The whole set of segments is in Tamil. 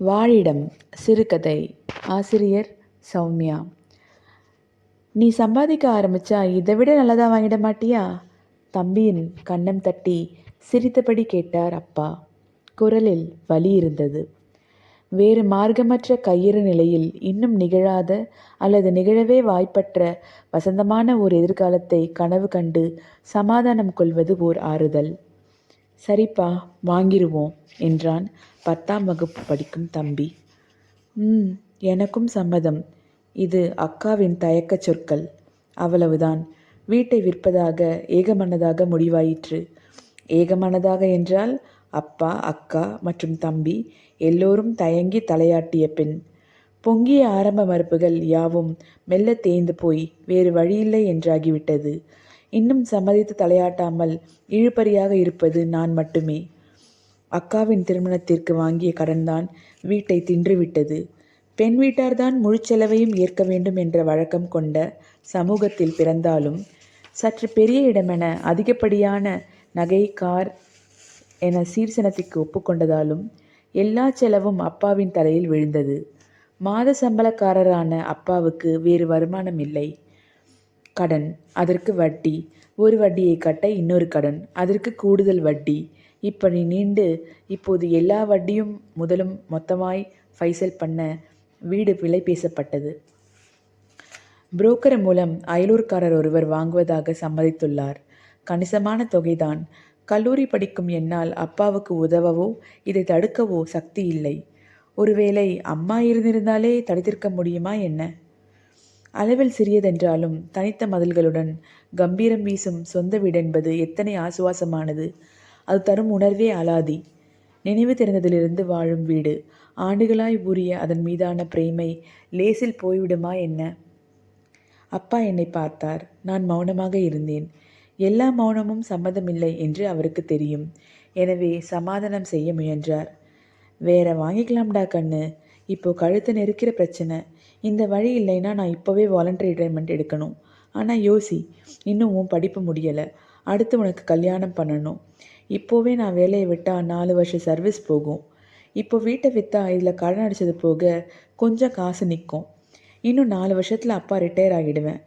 வாழிடம் சிறுகதை. ஆசிரியர் சௌமியா. நீ சம்பாதிக்க ஆரம்பிச்சா இதை விட நல்லதாக வாங்கிட மாட்டியா? தம்பியின் கண்ணம் தட்டி சிரித்தபடி கேட்டார் அப்பா. குரலில் வலி இருந்தது. வேறு மார்க்கமற்ற கையிறு நிலையில் இன்னும் நிகழாத அல்லது நிகழவே வாய்ப்பற்ற வசந்தமான ஒரு எதிர்காலத்தை கனவு கண்டு சமாதானம் கொள்வது ஓர் ஆறுதல். சரிப்பா வாங்கிடுவோம் என்றான் பத்தாம் வகுப்பு படிக்கும் தம்பி. ம் எனக்கும் சம்மதம். இது அக்காவின் தயக்கச் சொற்கள். அவ்வளவுதான். வீட்டை விற்பதாக ஏகமனதாக முடிவாயிற்று. ஏகமனதாக என்றால் அப்பா அக்கா மற்றும் தம்பி எல்லோரும் தயங்கி தலையாட்டிய பின் பொங்கிய ஆரம்ப மறுப்புகள் யாவும் மெல்ல தேய்ந்து போய் வேறு வழியில்லை என்றாகிவிட்டது. இன்னும் சம்மதித்து தலையாட்டாமல் இழுபறியாக இருப்பது நான் மட்டுமே. அக்காவின் திருமணத்திற்கு வாங்கிய கடன்தான் வீட்டை தின்றுவிட்டது. பெண் வீட்டார்தான் முழுச்செலவையும் ஏற்க வேண்டும் என்ற வழக்கம் கொண்ட சமூகத்தில் பிறந்தாலும் சற்று பெரிய இடமென அதிகப்படியான நகை கார் என சீர்சனத்திற்கு ஒப்புக்கொண்டதாலும் எல்லா செலவும் அப்பாவின் தலையில் விழுந்தது. மாத சம்பளக்காரரான அப்பாவுக்கு வேறு வருமானம் இல்லை. கடன் அதற்கு வட்டி. ஒரு வட்டியை கட்ட இன்னொரு கடன் அதற்கு கூடுதல் வட்டி. இப்படி நீண்டு இப்போது எல்லா வட்டியும் முதலும் மொத்தமாய் ஃபைசல் பண்ண வீடு விலை பேசப்பட்டது. புரோக்கர் மூலம் அயலூர்காரர் ஒருவர் வாங்குவதாக சம்மதித்துள்ளார். கணிசமான தொகைதான். கல்லூரி படிக்கும் என்னால் அப்பாவுக்கு உதவவோ இதை தடுக்கவோ சக்தி இல்லை. ஒருவேளை அம்மா இருந்திருந்தாலே தடுத்திருக்க முடியுமா என்ன? அளவில் சிறியதென்றாலும் தனித்த மதில்களுடன் கம்பீரம் வீசும் சொந்த வீடென்பது எத்தனை ஆசுவாசமானது. அது தரும் உணர்வே அலாதி. நினைவு தெரிந்ததிலிருந்து வாழும் வீடு. ஆண்டுகளாய் ஊறிய அதன் மீதான பிரேமை லேசில் போய்விடுமா என்ன? அப்பா என்னை பார்த்தார். நான் மௌனமாக இருந்தேன். எல்லா மௌனமும் சம்மதமில்லை என்று அவருக்கு தெரியும். எனவே சமாதானம் செய்ய முயன்றார். வேற வாங்கிக்கலாம்டா கண்ணு. இப்போ கழுத்து நெருக்கிற பிரச்சனை. இந்த வழி இல்லைன்னா நான் இப்போவே வாலண்டரி ரிட்டைர்மெண்ட் எடுக்கணும். ஆனால் யோசி இன்னும் உன் படிப்பு முடியலை. அடுத்து உனக்கு கல்யாணம் பண்ணணும். இப்போவே நான் வேலையை விட்டால் நாலு வருஷம் சர்வீஸ் போகும். இப்போ வீட்டை விற்றா இதில் கடன் அடித்தது போக கொஞ்சம் காசு நிற்கும் இன்னும் நாலு வருஷத்தில் அப்பா ரிட்டையர் ஆகிடுவேன்.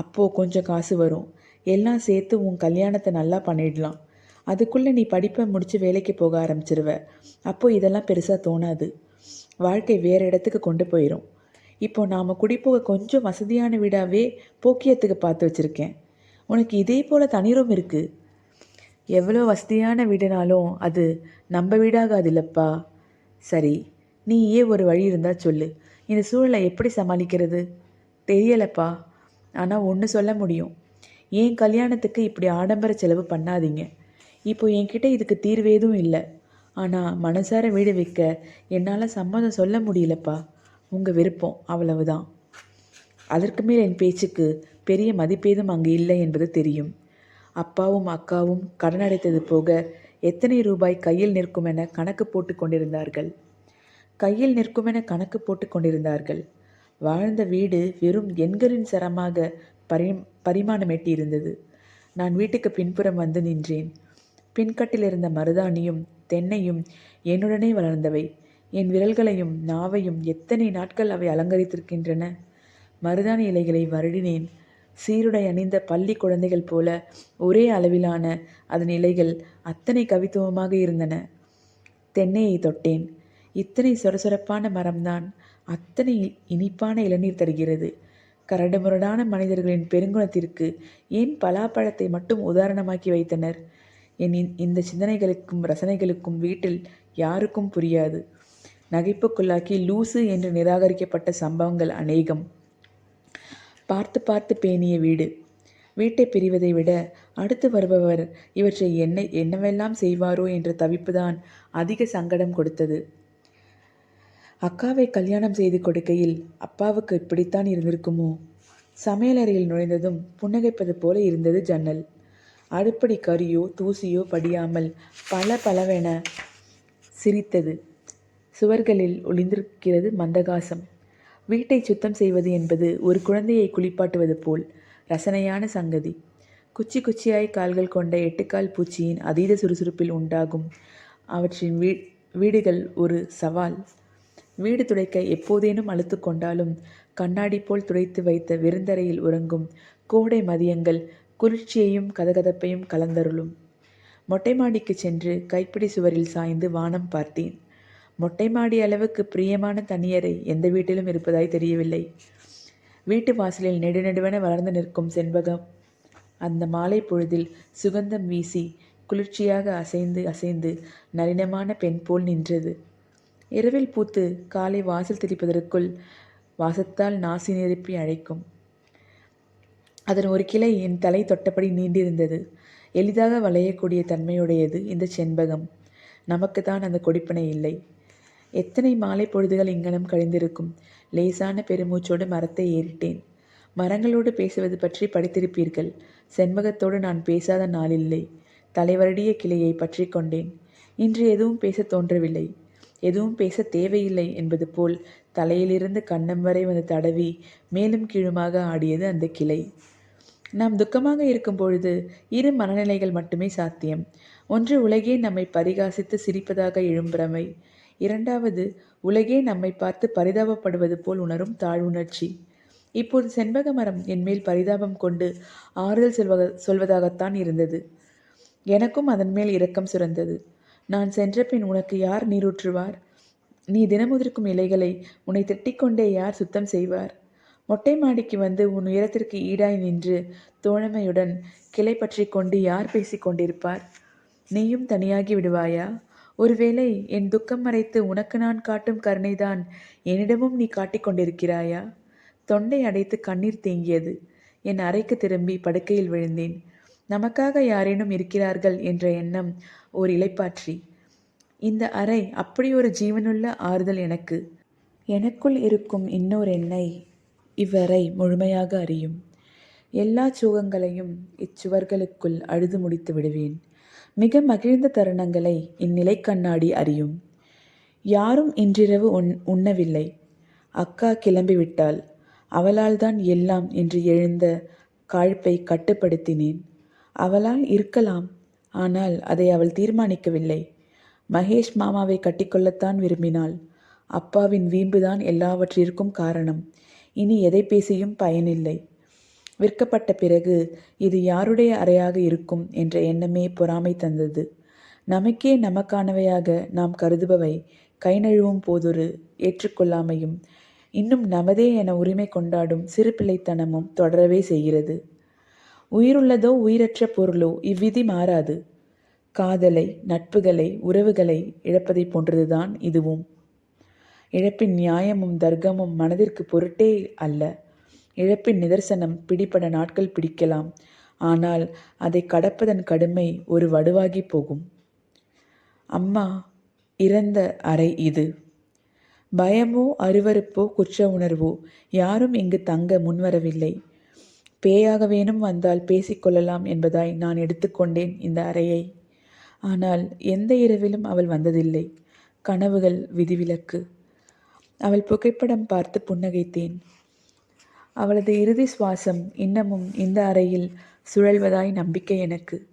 அப்போது கொஞ்சம் காசு வரும். எல்லாம் சேர்த்து உன் கல்யாணத்தை நல்லா பண்ணிடலாம். அதுக்குள்ளே நீ படிப்பை முடித்து வேலைக்கு போக ஆரம்பிச்சிருவ. அப்போது இதெல்லாம் பெருசாக தோணாது. வாழ்க்கை வேறு இடத்துக்கு கொண்டு போயிடும் இப்போ நாம் குடிப்போக கொஞ்சம் வசதியான வீடாகவே போக்கியத்துக்கு பார்த்து வச்சுருக்கேன். உனக்கு இதே போல் தனி ரூம் இருக்குது எவ்வளோ வசதியான வீடுனாலும் அது நம்ம வீடாகாது இல்லைப்பா சரி நீயே ஒரு வழி இருந்தால் சொல்லு. இந்த சூழலை எப்படி சமாளிக்கிறது? தெரியலப்பா. ஆனால் ஒன்று சொல்ல முடியும். ஏன் கல்யாணத்துக்கு இப்படி ஆடம்பர செலவு பண்ணாதீங்க. இப்போ என்கிட்ட இதுக்கு தீர்வு எதுவும் இல்லை. ஆனால் மனசார வீடு வைக்க என்னால் சம்மதம் சொல்ல முடியலப்பா. உங்கள் விருப்பம் அவ்வளவுதான். அதற்கு மேல் என் பேச்சுக்கு பெரிய மதிப்பேதும் அங்கு இல்லை என்பது தெரியும். அப்பாவும் அக்காவும் கடன் அடைத்தது போக எத்தனை ரூபாய் கையில் நிற்கும் என கணக்கு போட்டு கொண்டிருந்தார்கள். கையில் நிற்கும் என கணக்கு போட்டு கொண்டிருந்தார்கள். வாழ்ந்த வீடு வெறும் எண்களின் சரமாக பரி பரிமாணமெட்டியிருந்தது. நான் வீட்டுக்கு பின்புறம் வந்து நின்றேன். பின்கட்டில் இருந்த மருதாணியும் தென்னையும் என்னுடனே வளர்ந்தவை. என் விரல்களையும் நாவையும் எத்தனை நாட்கள் அவை அலங்கரித்திருக்கின்றன? மருதாணி இலைகளை வருடினேன். சீருடை அணிந்த பள்ளி குழந்தைகள் போல ஒரே அளவிலான அதன் இலைகள் அத்தனை கவித்துவமாக இருந்தன. தென்னையை தொட்டேன். இத்தனை சொரசொரப்பான மரம்தான் அத்தனை இனிப்பான இளநீர் தருகிறது. கரடுமுரடான மனிதர்களின் பெருங்குணத்திற்கு ஏன் பலாப்பழத்தை மட்டும் உதாரணமாக்கி வைத்தனர்? என் இந்த சிந்தனைகளுக்கும் ரசனைகளுக்கும் வீட்டில் யாருக்கும் புரியாது. நகைப்புக்குள்ளாக்கி லூசு என்று நிராகரிக்கப்பட்ட சம்பவங்கள் அநேகம். பார்த்து பார்த்து பேணிய வீடு. வீட்டை பிரிவதை விட அடுத்து வருபவர் இவற்றை என்ன என்னவெல்லாம் செய்வாரோ என்ற தவிப்புதான் அதிக சங்கடம் கொடுத்தது. அக்காவை கல்யாணம் செய்து கொடுக்கையில் அப்பாவுக்கு இப்படித்தான் இருந்திருக்குமோ? சமையலறையில் நுழைந்ததும் புன்னகைப்பது போல இருந்தது ஜன்னல். அடுப்படி கறியோ தூசியோ படியாமல் பல பலவென சிரித்தது. சுவர்களில் ஒளிந்திருக்கிறது மந்தகாசம். வீட்டை சுத்தம் செய்வது என்பது ஒரு குழந்தையை குளிப்பாட்டுவது போல் ரசனையான சங்கதி. குச்சி குச்சியாய் கால்கள் கொண்ட எட்டுக்கால் பூச்சியின் அதீத சுறுசுறுப்பில் உண்டாகும் அவற்றின் வீ வீடுகள் ஒரு சவால். வீடு துடைக்க எப்போதேனும் அழுத்து கொண்டாலும் கண்ணாடி போல் துடைத்து வைத்த விருந்தரையில் உறங்கும் கோடை மதியங்கள் குளிர்ச்சியையும் கதகதப்பையும் கலந்தருளும். மொட்டை மாடிக்கு சென்று கைப்பிடி சுவரில் சாய்ந்து வானம் பார்த்தேன். மொட்டை மாடி அளவுக்கு பிரியமான தனியறை எந்த வீட்டிலும் இருப்பதாய் தெரியவில்லை. வீட்டு வாசலில் நெடுநெடுவென வளர்ந்து நிற்கும் செண்பகம். அந்த மாலை பொழுதில் சுகந்தம் வீசி குளிர்ச்சியாக அசைந்து அசைந்து நளினமான பெண் போல் நின்றது. இரவில் பூத்து காலை வாசல் திரிப்பதற்குள் வாசத்தால் நாசி நெருப்பி அழைக்கும். அதன் ஒரு கிளை என் தலை தொட்டபடி நீண்டிருந்தது. எளிதாக வளையக்கூடிய தன்மையுடையது இந்த செண்பகம். நமக்கு தான் அந்த கொடிப்பனை இல்லை. எத்தனை மாலை பொழுதுகள் இங்கனம் கழிந்திருக்கும்? லேசான பெருமூச்சோடு மரத்தை ஏறிட்டேன். மரங்களோடு பேசுவது பற்றி படித்திருப்பீர்கள். செண்பகத்தோடு நான் பேசாத நாளில்லை. தலைவருடைய கிளையை பற்றி கொண்டேன். இன்று எதுவும் பேச தோன்றவில்லை. எதுவும் பேச தேவையில்லை என்பது போல் தலையிலிருந்து கண்ணம் வரை வந்து தடவி மேலும் கீழுமாக ஆடியது அந்த கிளை. நாம் துக்கமாக இருக்கும் பொழுது இரு மனநிலைகள் மட்டுமே சாத்தியம். ஒன்று உலகே நம்மை பரிகாசித்து சிரிப்பதாக எழும்புறமை. இரண்டாவது உலகே நம்மை பார்த்து பரிதாபப்படுவது போல் உணரும் தாழ்வுணர்ச்சி இப்போது செண்பக மரம் என்மேல் பரிதாபம் கொண்டு ஆறுதல் சொல்வக சொல்வதாகத்தான் இருந்தது. எனக்கும் அதன் மேல் இரக்கம் சுரந்தது. நான் சென்ற பின் உனக்கு யார் நீரூற்றுவார்? நீ தினமுதிர்க்கும் இலைகளை உன்னை திட்டிக்கொண்டே யார் சுத்தம் செய்வார்? மொட்டை மாடிக்கு வந்து உன் உயரத்திற்கு ஈடாய் நின்று தோழமையுடன் கிளை பற்றி கொண்டு யார் பேசிக் கொண்டிருப்பார்? நீயும் தனியாகி விடுவாயா? ஒருவேளை என் துக்கம் மறைத்து உனக்கு நான் காட்டும் கருணைதான் என்னிடமும் நீ காட்டிக்கொண்டிருக்கிறாயா தொண்டை அடைத்து கண்ணீர் தேங்கியது. என் அறைக்கு திரும்பி படுக்கையில் விழுந்தேன். நமக்காக யாரேனும் இருக்கிறார்கள் என்ற எண்ணம் ஓர் இலைப்பாற்றி இந்த அறை அப்படி ஒரு ஜீவனுள்ள ஆறுதல் எனக்கு. எனக்குள் இருக்கும் இன்னொரு எண்ணை இவ்வறை முழுமையாக அறியும். எல்லா சுகங்களையும் இச்சுவர்களுக்குள் அழுது முடித்து விடுவேன். மிக மகிழ்ந்த தருணங்களை இந்நிலை கண்ணாடி அறியும். யாரும் இன்றிரவு உண் உண்ணவில்லை. அக்கா கிளம்பிவிட்டாள். அவளால் தான் எல்லாம் என்று எழுந்த காழ்ப்பை கட்டுப்படுத்தினேன். அவளால் இருக்கலாம். ஆனால் அதை அவள் தீர்மானிக்கவில்லை. மகேஷ் மாமாவை கட்டிக்கொள்ளத்தான் விரும்பினாள். அப்பாவின் வீம்புதான் எல்லாவற்றிற்கும் காரணம். இனி எதை பேசியும் பயனில்லை. விற்கப்பட்ட பிறகு இது யாருடைய அறையாக இருக்கும் என்ற எண்ணமே பொறாமை தந்தது. நமக்கே நமக்கானவையாக நாம் கருதுபவை கை நழுவும் போதொரு ஏற்றுக்கொள்ளாமையும் இன்னும் நமதே என உரிமை கொண்டாடும் சிறு பிள்ளைத்தனமும் தொடரவே செய்கிறது. உயிருள்ளதோ உயிரற்ற பொருளோ இவ்விதி மாறாது. காதலை நட்புகளை உறவுகளை இழப்பதை போன்றதுதான் இதுவும். இழப்பின் நியாயமும் தர்க்கமும் மனதிற்கு பொருட்டே அல்ல. இழப்பின் நிதர்சனம் பிடிபட நாட்கள் பிடிக்கலாம். ஆனால் அதை கடப்பதன் கடுமை ஒரு வடுவாகி போகும். அம்மா இறந்த அறை இது. பயமோ அருவறுப்போ குற்ற உணர்வோ யாரும் இங்கு தங்க முன்வரவில்லை. பேயாக வேணும் வந்தால் பேசிக்கொள்ளலாம் என்பதாய் நான் எடுத்துக்கொண்டேன் இந்த அறையை. ஆனால் எந்த இரவிலும் அவள் வந்ததில்லை. கனவுகள் விதிவிலக்கு. அவள் புகைப்படம் பார்த்து புன்னகைத்தேன். அவளது இறுதி சுவாசம் இன்னமும் இந்த அறையில் சுழல்வதாய் நம்பிக்கை எனக்கு.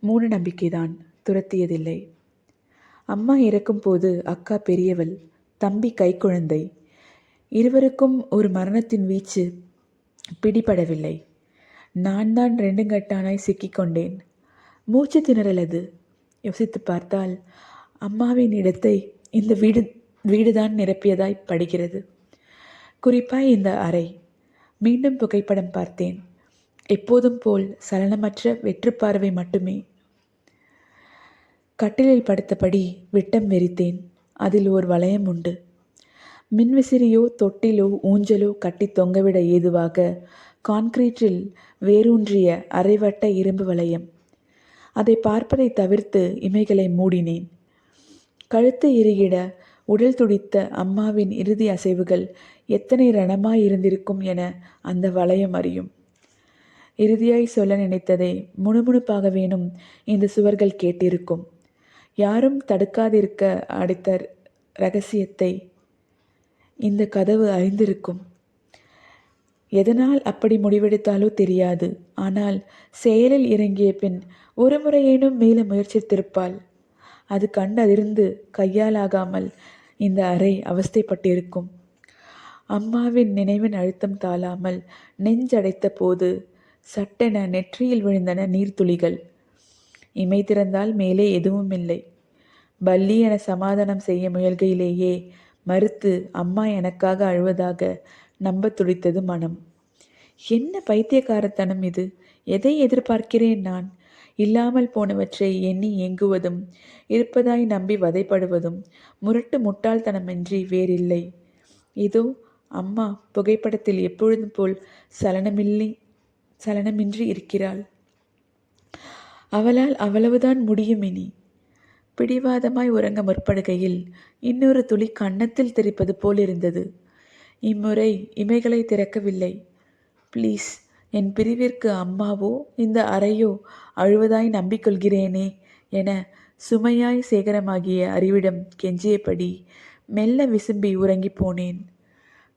மூணு நம்பிக்கைதான் துரத்தியதில்லை. அம்மா இறக்கும்போது அக்கா பெரியவள் தம்பி கைக்குழந்தை. இருவருக்கும் ஒரு மரணத்தின் வீச்சு பிடிபடவில்லை. நான் தான் ரெண்டுங்கட்டானாய் சிக்கிக்கொண்டேன் மூச்சு திணறல் அது யோசித்து பார்த்தால் அம்மாவின் இடத்தை இந்த வீடு வீடுதான் நிரப்பியதாய் படுகிறது. குறிப்பாய் இந்த அறை மீண்டும் புகைப்படம் பார்த்தேன். எப்போதும் போல் சலனமற்ற வெற்றுப்பார்வை மட்டுமே. கட்டிலில் படுத்தபடி விட்டம் வெறித்தேன். அதில் ஒரு வளையம் உண்டு. மின்விசிறியோ தொட்டிலோ ஊஞ்சலோ கட்டி தொங்கவிட ஏதுவாக கான்கிரீட்டில் வேரூன்றிய அரைவட்ட இரும்பு வளையம். அதை பார்ப்பதை தவிர்த்து இமைகளை மூடினேன். கழுத்து இறுகிட உடல் துடித்த அம்மாவின் இறுதி அசைவுகள் எத்தனை ரணமாய் இருந்திருக்கும் என அந்த வளையம் அறியும். இறுதியாய் சொல்ல நினைத்ததை முணுமுணுப்பாக வேணும் இந்த சுவர்கள் கேட்டிருக்கும். யாரும் தடுக்காதிருக்க அடித்த ரகசியத்தை இந்த கதவு அறிந்திருக்கும். எதனால் அப்படி முடிவெடுத்தாலோ தெரியாது. ஆனால் செயலில் இறங்கிய பின் ஒரு முறையேனும் மீள முயற்சித்திருப்பாள். அது கண்டதிர்ந்து கையாலாகாமல் இந்த அறை அவஸ்தைப்பட்டிருக்கும். அம்மாவின் நினைவின் அழுத்தம் தாழாமல் நெஞ்சடைத்த போது சட்டென நெற்றியில் விழுந்தன நீர்த்துளிகள். இமை திறந்தால் மேலே எதுவும் இல்லை. பல்லி என சமாதானம் செய்ய முயல்கையிலேயே மறுத்து அம்மா எனக்காக அழுவதாக நம்ப துடித்தது மனம். என்ன பைத்தியக்காரத்தனம் இது? எதை எதிர்பார்க்கிறேன் நான்? இல்லாமல் போனவற்றை எண்ணி ஏங்குவதும் இருப்பதாய் நம்பி வதைப்படுவதும் முரட்டு முட்டாள்தனமின்றி வேறில்லை. இதோ அம்மா புகைப்படத்தில் எப்பொழுதும் போல் சலனமில்லை சலனமின்றி இருக்கிறாள். அவளால் அவ்வளவுதான் முடியும் இனி. பிடிவாதமாய் உறங்க முற்படுகையில் இன்னொரு துளி கன்னத்தில் தெரிப்பது போல் இருந்தது. இம்முறை இமைகளை திறக்கவில்லை. ப்ளீஸ் என் பிரிவிற்கு அம்மாவோ இந்த அறையோ அழுவதாய் நம்பிக்கொள்கிறேனே என சுமையாய் சேகரமாகிய அறிவிடம் கெஞ்சியபடி மெல்ல விசும்பி உறங்கி போனேன்.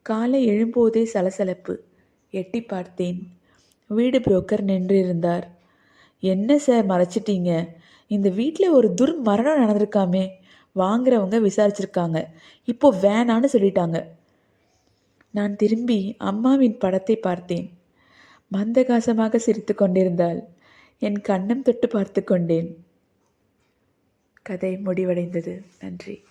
காலை எழும்போதே சலசலப்பு. எட்டி பார்த்தேன். வீடு புரோக்கர் நின்றிருந்தார். என்ன சார் மறைச்சிட்டீங்க? இந்த வீட்டில் ஒரு துர்மரணம் நடந்திருக்காமே. வாங்குறவங்க விசாரிச்சிருக்காங்க. இப்போ வேணான்னு சொல்லிட்டாங்க. நான் திரும்பி அம்மாவின் படத்தை பார்த்தேன். மந்தகாசமாக சிரித்து கொண்டிருந்தாள். என் கண்ணம் தொட்டு பார்த்து கொண்டேன். கதை முடிவடைந்தது. நன்றி.